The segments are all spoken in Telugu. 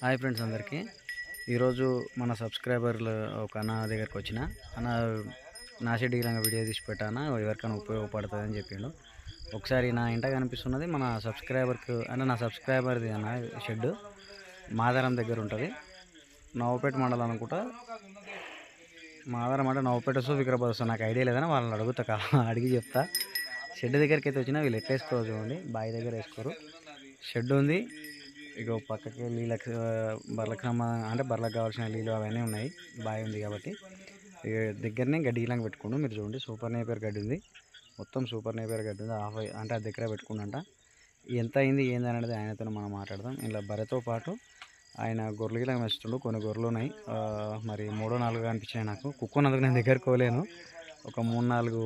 హాయ్ ఫ్రెండ్స్ అందరికీ. ఈరోజు మన సబ్స్క్రైబర్లు ఒక అన్న దగ్గరికి వచ్చిన. అన్న నా షెడ్ గిరంగా వీడియో తీసి పెట్టానా? ఎవరికైనా ఉపయోగపడుతుంది అని చెప్పిండు. ఒకసారి నా ఇంట కనిపిస్తున్నది మన సబ్స్క్రైబర్కి అంటే నా సబ్స్క్రైబర్ది అన్న షెడ్ మాదారం దగ్గర ఉంటుంది. నవపేట మండలం అనుకుంటా. మాదారం అంటే నవపేట సో విక్రబాద్ సో నాకు ఐడియా లేదని వాళ్ళని అడుగుతా అడిగి చెప్తా. షెడ్ దగ్గరికి అయితే వచ్చినా వీళ్ళు ఎట్లా వేసుకోరు చూడండి. బావి దగ్గర వేసుకోరు. షెడ్ ఉంది. ఇక పక్కకి నీళ్ళకి బర్లకు అంటే బర్లకు కావాల్సిన నీళ్ళు అవన్నీ ఉన్నాయి. బావి ఉంది కాబట్టి. ఇక దగ్గరనే గడ్డి ఇలాగ పెట్టుకుండు. మీరు చూడండి సూపర్ నేపర్ గడ్డి ఉంది. మొత్తం సూపర్ నేపర్ గడ్డి ఉంది. హాఫ్ అంటే అది దగ్గర పెట్టుకుండంట. ఎంత అయింది ఏంది అనేది ఆయనతో మనం మాట్లాడదాం. ఇలా బర్రెతో పాటు ఆయన గొర్రెలు ఇలా మెస్తుండు కొన్ని గొర్రెలు ఉన్నాయి. మరి మూడో నాలుగు అనిపించినాయి నాకు. కుక్కున్నందుకు నేను దగ్గర పోలేను. ఒక మూడు నాలుగు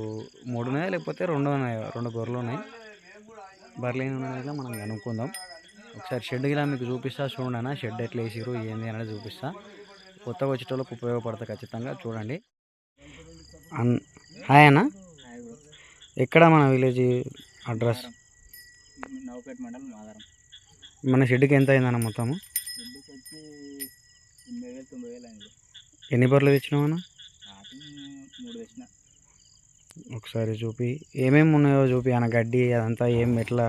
మూడు ఉన్నాయా లేకపోతే రెండు ఉన్నాయి? రెండు గొర్రెలు ఉన్నాయి. బర్రెలు ఉన్నాయి మనం కనుక్కుందాం ఒకసారి షెడ్ గిలా మీకు చూపిస్తా చూడండి అన్న. షెడ్ ఎట్లా వేసిరు ఏంది అనేది చూపిస్తా. కొత్తగా వచ్చేటోళ్ళకి ఉపయోగపడుతుంది ఖచ్చితంగా చూడండి. హాయ్ అన్న. ఎక్కడ మన విలేజ్ అడ్రస్? నవపేట మండలం మాదారం. మన షెడ్కి ఎంత అయిందన్న మొత్తము? ఎన్ని బర్రెలు తెచ్చినావు అన్న? ఒకసారి చూపి. ఏమేమి ఉన్నాయో చూపి అన్న గడ్డి అదంతా ఏం ఎట్లా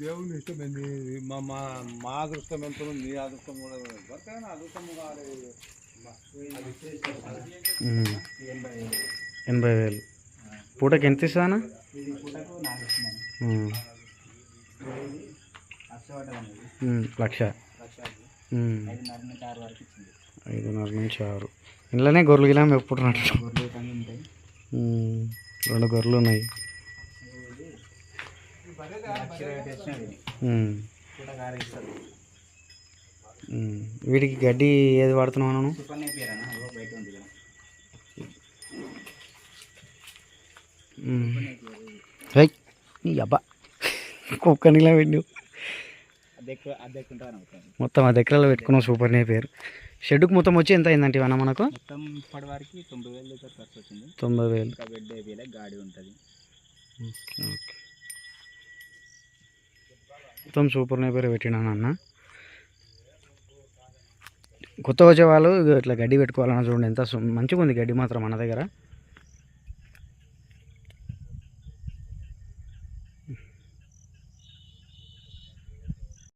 దేవుని ఇష్టం ఏంది మా మా మా అదృష్టం ఎంత ఉంది నీ అదృష్టం కూడా ఎవరికైనా అదృష్టం కావాలి ఎనభై వేలు. పూటకి ఎంత ఇస్తానా లక్ష. ఐదున్నర నుంచి ఆరు. ఇంట్లోనే గొర్రెలు గిలాం ఎప్పుడు రెండు గొర్రెలు ఉన్నాయి. వీటికి గడ్డి ఏది వాడుతున్నావు నేను సూపర్ నేపియర్ అన్న అదో బయట ఉంది కదా రై నీ అబ్బా. పెట్టు ఉంటాను అవుతాను మొత్తం ఆ దగ్గరలో పెట్టుకున్నాం సూపర్ నే పేరు. షెడ్కి మొత్తం వచ్చి ఎంత అయిందంటే ఇవన్న మనకు? తొంభై వేలు తొంభై వేలు. గాడి ఉంటుంది. ఓకే. మొత్తం సూపర్ నే పెట్టినాను అన్న కొత్త వచ్చే వాళ్ళు ఇట్లా గడ్డి పెట్టుకోవాలన్న చూడండి ఎంత మంచిగా ఉంది గడ్డి మాత్రం మన దగ్గర.